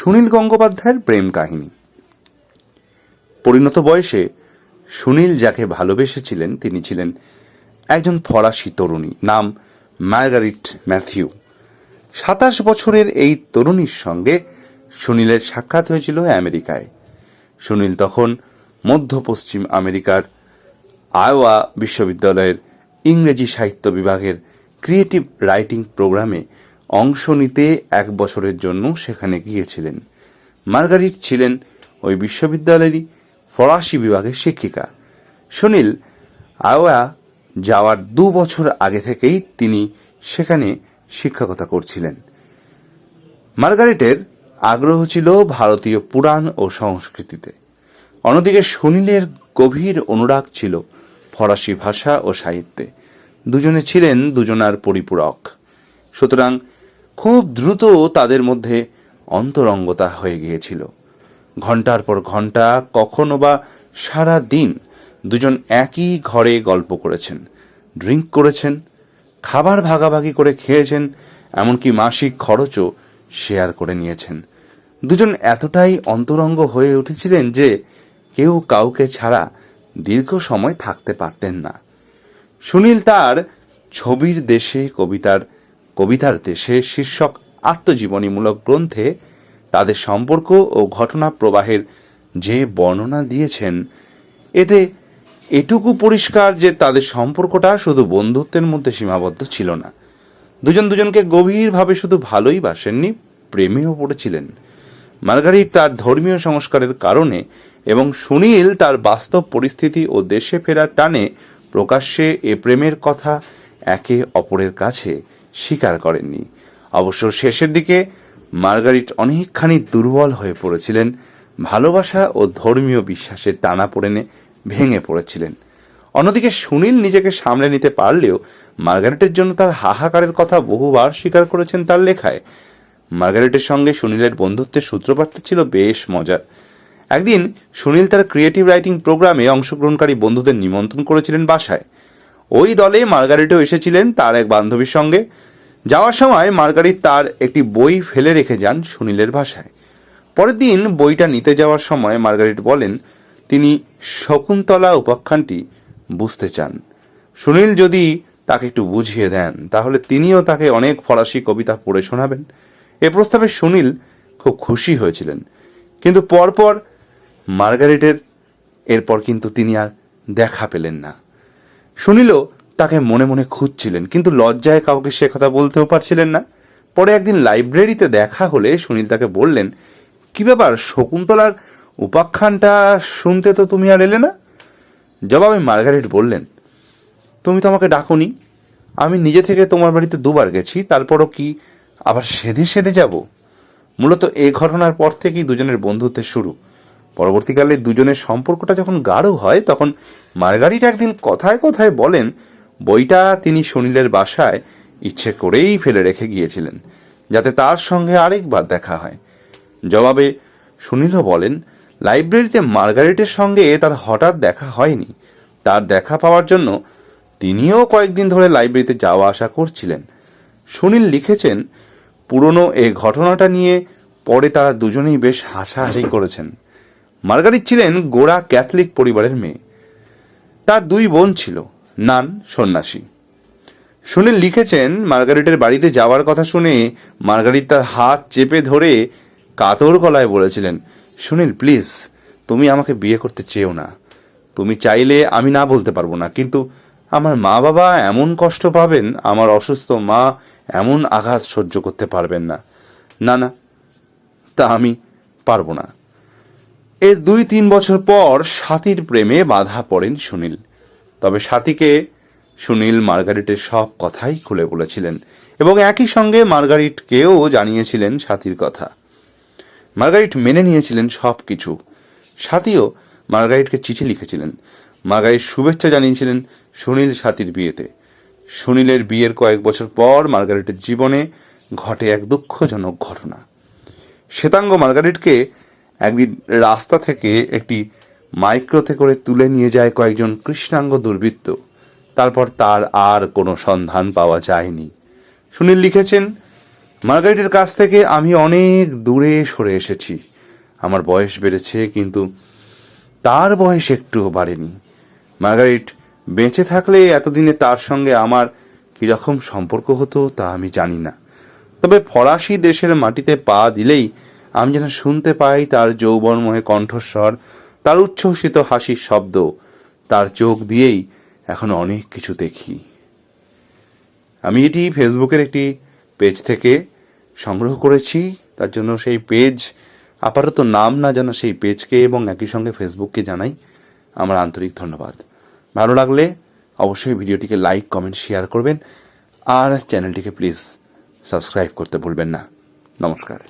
সুনীল গঙ্গোপাধ্যায়ের প্রেম কাহিনী। পরিণত বয়সে সুনীল যাকে ভালোবেসেছিলেন, তিনি ছিলেন একজন ফরাসি তরুণী, নাম মার্গারিট ম্যাথিউ। সাতাশ বছরের এই তরুণীর সঙ্গে সুনীলের সাক্ষাৎ হয়েছিল আমেরিকায়। সুনীল তখন মধ্য পশ্চিম আমেরিকার আয়োয়া বিশ্ববিদ্যালয়ের ইংরেজি সাহিত্য বিভাগের ক্রিয়েটিভ রাইটিং প্রোগ্রামে অংশ নিতে এক বছরের জন্য সেখানে গিয়েছিলেন। মার্গারিট ছিলেন ওই বিশ্ববিদ্যালয়েরই ফরাসি বিভাগের শিক্ষিকা। সুনীল আওয়া যাওয়ার দু বছর আগে থেকেই তিনি সেখানে শিক্ষকতা করছিলেন। মার্গারেটের আগ্রহ ছিল ভারতীয় পুরাণ ও সংস্কৃতিতে। অন্যদিকে সুনীলের গভীর অনুরাগ ছিল ফরাসি ভাষা ও সাহিত্যে। দুজনে ছিলেন দুজনার পরিপূরক। সুতরাং খুব দ্রুত তাদের মধ্যে অন্তরঙ্গতা হয়ে গিয়েছিল। ঘণ্টার পর ঘণ্টা কখনো বা সারা দিন দুজন একই ঘরে গল্প করেছেন, ড্রিঙ্ক করেছেন, খাবার ভাগাভাগি করে খেয়েছেন, এমনকি মাসিক খরচও শেয়ার করে নিয়েছেন। দুজন এতটাই অন্তরঙ্গ হয়ে উঠেছিলেন যে কেউ কাউকে ছাড়া দীর্ঘ সময় থাকতে পারতেন না। সুনীল তার ছবির দেশে কবিতার কবিতার দেশে শীর্ষক আত্মজীবনীমূলক গ্রন্থে তাদের সম্পর্ক ও ঘটনা প্রবাহের যে বর্ণনা দিয়েছেন, এতে এটুকু পরিষ্কার যে তাদের সম্পর্কটা শুধু বন্ধুত্বের মধ্যে সীমাবদ্ধ ছিল না। দুজন দুজনকে গভীরভাবে শুধু ভালোই বাসেননি, প্রেমেও পড়েছিলেন। মার্গারিট তার ধর্মীয় সংস্কারের কারণে এবং সুনীল তার বাস্তব পরিস্থিতি ও দেশে ফেরার টানে প্রকাশ্যে এ প্রেমের কথা একে অপরের কাছে স্বীকার করেননি। অবশ্য শেষের দিকে মার্গারিট অনেকখানি দুর্বল হয়ে পড়েছিলেন, ভালোবাসা ও ধর্মীয় বিশ্বাসের টানা পড়েনে ভেঙে পড়েছিলেন। অন্যদিকে সুনীল নিজেকে সামলে নিতে পারলেও মার্গারেটের জন্য তার হাহাকারের কথা বহুবার স্বীকার করেছেন তার লেখায়। মার্গারেটের সঙ্গে সুনীলের বন্ধুত্বের সূত্রপাতটা ছিল বেশ মজার। একদিন সুনীল তার ক্রিয়েটিভ রাইটিং প্রোগ্রামে অংশগ্রহণকারী বন্ধুদের নিমন্ত্রণ করেছিলেন বাসায়। ওই দলে মার্গারেটও এসেছিলেন তার এক বান্ধবীর সঙ্গে। যাওয়ার সময় মার্গারিট তার একটি বই ফেলে রেখে যান সুনীলের ভাষায় পরের দিন বইটা নিতে যাওয়ার সময় মার্গারিট বলেন, তিনি শকুন্তলা উপাখ্যানটি বুঝতে চান। সুনীল যদি তাকে একটু বুঝিয়ে দেন, তাহলে তিনিও তাকে অনেক ফরাসি কবিতা পড়ে শোনাবেন। এ প্রস্তাবে সুনীল খুব খুশি হয়েছিলেন। কিন্তু পরপর মার্গারেটের এরপর কিন্তু তিনি আর দেখা পেলেন না। সুনীলও তাকে মনে মনে খুঁজছিলেন, কিন্তু লজ্জায় কাউকে সে কথা বলতেও পারছিলেন না। পরে একদিন লাইব্রেরিতে দেখা হলে সুনীল তাকে বললেন, কি ব্যাপার, শকুন্তলার উপাখ্যানটা শুনতে তো তুমি আর এলে না? জবাবে মার্গারেট বললেন, তুমি তো আমাকে ডাকোনি। আমি নিজে থেকে তোমার বাড়িতে দুবার গেছি, তারপরও কি আবার সেধে সেধে যাব? মূলত এই ঘটনার পর থেকেই দুজনের বন্ধুত্বের শুরু। পরবর্তীকালে দুজনের সম্পর্কটা যখন গাঢ় হয়, তখন মার্গারিট একদিন কথায় কথায় বলেন বইটা তিনি সুনীলের বাসায় ইচ্ছে করেই ফেলে রেখে গিয়েছিলেন, যাতে তার সঙ্গে আরেকবার দেখা হয়। জবাবে সুনীলও বলেন, লাইব্রেরিতে মার্গারেটের সঙ্গে তার হঠাৎ দেখা হয়নি। তার দেখা পাওয়ার জন্য তিনিও কয়েকদিন ধরে লাইব্রেরিতে যাওয়া আসা করছিলেন। সুনীল লিখেছেন, পুরনো এই ঘটনাটা নিয়ে পরে তারা দুজনেই বেশ হাসাহাসি করেছেন। মার্গারিট ছিলেন গোড়া ক্যাথলিক পরিবারের মেয়ে। তার দুই বোন ছিল। নান সন্ন্যাসী। সুনীল লিখেছেন, মার্গারিটের বাড়িতে যাওয়ার কথা শুনে মার্গারিট তার হাত চেপে ধরে কাতর গলায় বলেছিলেন, সুনীল, প্লিজ, তুমি আমাকে বিয়ে করতে চেও না। তুমি চাইলে আমি না বলতে পারব না, কিন্তু আমার মা বাবা এমন কষ্ট পাবেন, আমার অসুস্থ মা এমন আঘাত সহ্য করতে পারবেন না। না না, তা আমি পারব না। এর দুই তিন বছর পর সাথীর প্রেমে বাধা পড়েন সুনীল। তবে সাথীকে সুনীল মার্গারিটের সব কথাই খুলে বলেছিলেন এবং একই সঙ্গে মার্গারিটকেও জানিয়েছিলেন সাথীর কথা। মার্গারিট মেনে নিয়েছিলেন সব কিছু। সাথীও মার্গারিটকে চিঠি লিখেছিলেন। মার্গারিট শুভেচ্ছা জানিয়েছিলেন সুনীল সাথীর বিয়েতে। সুনীলের বিয়ের কয়েক বছর পর মার্গারিটের জীবনে ঘটে এক দুঃখজনক ঘটনা। শ্বেতাঙ্গ মার্গারিটকে একদিন রাস্তা থেকে একটি মাইক্রোতে করে তুলে নিয়ে যায় কয়েকজন কৃষ্ণাঙ্গ দুর্বৃত্ত। তারপর তার আর কোনো সন্ধান পাওয়া যায়নি। সুনীল লিখেছেন, মার্গারেটের কাছ থেকে আমি অনেক দূরে সরে এসেছি। আমার বয়স বেড়েছে, কিন্তু তার বয়স একটুও বাড়েনি। মার্গারেট, বেঁচে থাকলে এতদিনে তার সঙ্গে আমার কীরকম সম্পর্ক হতো তা আমি জানি না। তবে ফরাসি দেশের মাটিতে পা দিলেই আমি যেন শুনতে পাই তার যৌবনময় কণ্ঠস্বর তার উচ্ছ্বসিত হাসির শব্দ, তার চোখ দিয়েই এখন অনেক কিছু দেখি। আমি এটি ফেসবুকের একটি পেজ থেকে সংগ্রহ করেছি, তার জন্য সেই পেজ, আপাতত নাম না জানা সেই পেজকে এবং একই সঙ্গে ফেসবুককে জানাই আমার আন্তরিক ধন্যবাদ। ভালো লাগলে অবশ্যই ভিডিওটিকে লাইক, কমেন্ট, শেয়ার করবেন আর চ্যানেলটিকে প্লিজ সাবস্ক্রাইব করতে ভুলবেন না। নমস্কার।